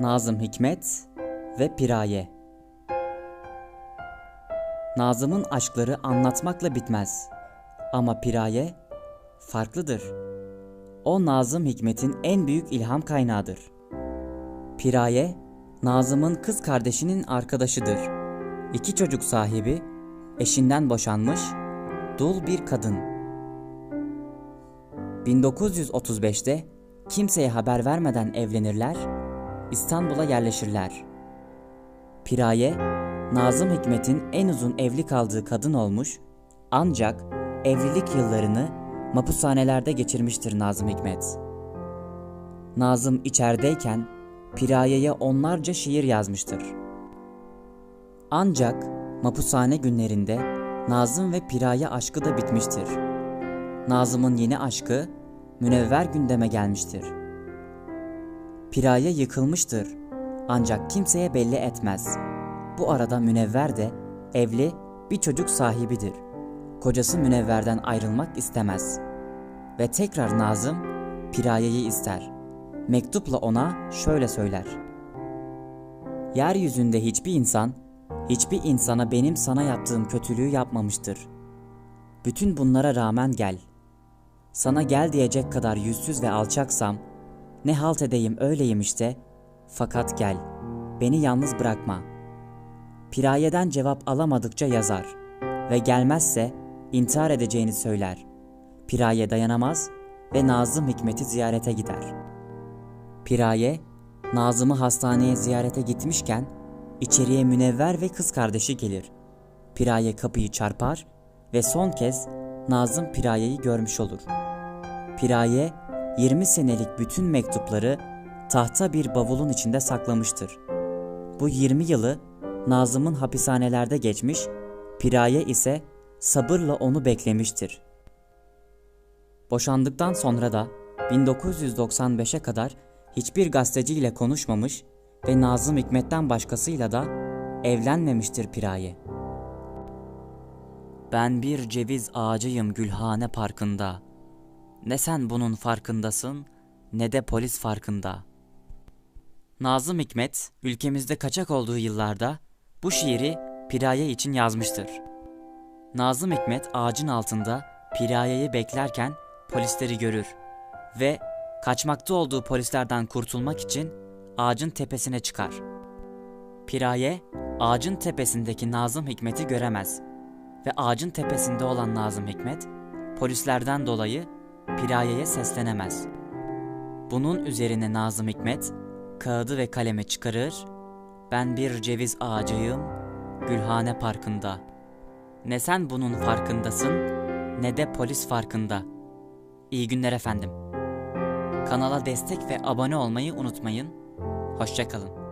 Nazım Hikmet ve Piraye Nazım'ın aşkları anlatmakla bitmez. Ama Piraye farklıdır. O Nazım Hikmet'in en büyük ilham kaynağıdır. Piraye, Nazım'ın kız kardeşinin arkadaşıdır. İki çocuk sahibi, eşinden boşanmış, dul bir kadın. 1935'te kimseye haber vermeden evlenirler, İstanbul'a yerleşirler. Piraye, Nazım Hikmet'in en uzun evli kaldığı kadın olmuş, ancak evlilik yıllarını mapushanelerde geçirmiştir Nazım Hikmet. Nazım içerideyken Piraye'ye onlarca şiir yazmıştır. Ancak mapushane günlerinde Nazım ve Piraye aşkı da bitmiştir. Nazım'ın yeni aşkı Münevver gündeme gelmiştir. Piraye yıkılmıştır ancak kimseye belli etmez. Bu arada Münevver de evli bir çocuk sahibidir. Kocası Münevver'den ayrılmak istemez. Ve tekrar Nazım Piraye'yi ister. Mektupla ona şöyle söyler. Yeryüzünde hiçbir insan, hiçbir insana benim sana yaptığım kötülüğü yapmamıştır. Bütün bunlara rağmen gel. Sana gel diyecek kadar yüzsüz ve alçaksam, ne halt edeyim öyleyim işte, fakat gel, beni yalnız bırakma. Pirayeden cevap alamadıkça yazar ve gelmezse intihar edeceğini söyler. Piraye dayanamaz ve Nazım Hikmet'i ziyarete gider. Piraye, Nazım'ı hastaneye ziyarete gitmişken içeriye Münevver ve kız kardeşi gelir. Piraye kapıyı çarpar ve son kez Nazım Piraye'yi görmüş olur. Piraye 20 senelik bütün mektupları tahta bir bavulun içinde saklamıştır. Bu 20 yılı Nazım'ın hapishanelerde geçmiş, Piraye ise sabırla onu beklemiştir. Boşandıktan sonra da 1995'e kadar hiçbir gazeteciyle konuşmamış ve Nazım Hikmet'ten başkasıyla da evlenmemiştir Piraye. Ben bir ceviz ağacıyım Gülhane Parkı'nda. Ne sen bunun farkındasın ne de polis farkında. Nazım Hikmet ülkemizde kaçak olduğu yıllarda bu şiiri Piraye için yazmıştır. Nazım Hikmet ağacın altında Piraye'yi beklerken polisleri görür ve kaçmakta olduğu polislerden kurtulmak için ağacın tepesine çıkar. Piraye ağacın tepesindeki Nazım Hikmet'i göremez ve ağacın tepesinde olan Nazım Hikmet polislerden dolayı Piraye'ye seslenemez. Bunun üzerine Nazım Hikmet kağıdı ve kalemi çıkarır, ben bir ceviz ağacıyım Gülhane Parkı'nda. Ne sen bunun farkındasın ne de polis farkında. İyi günler efendim. Kanala destek ve abone olmayı unutmayın. Hoşçakalın.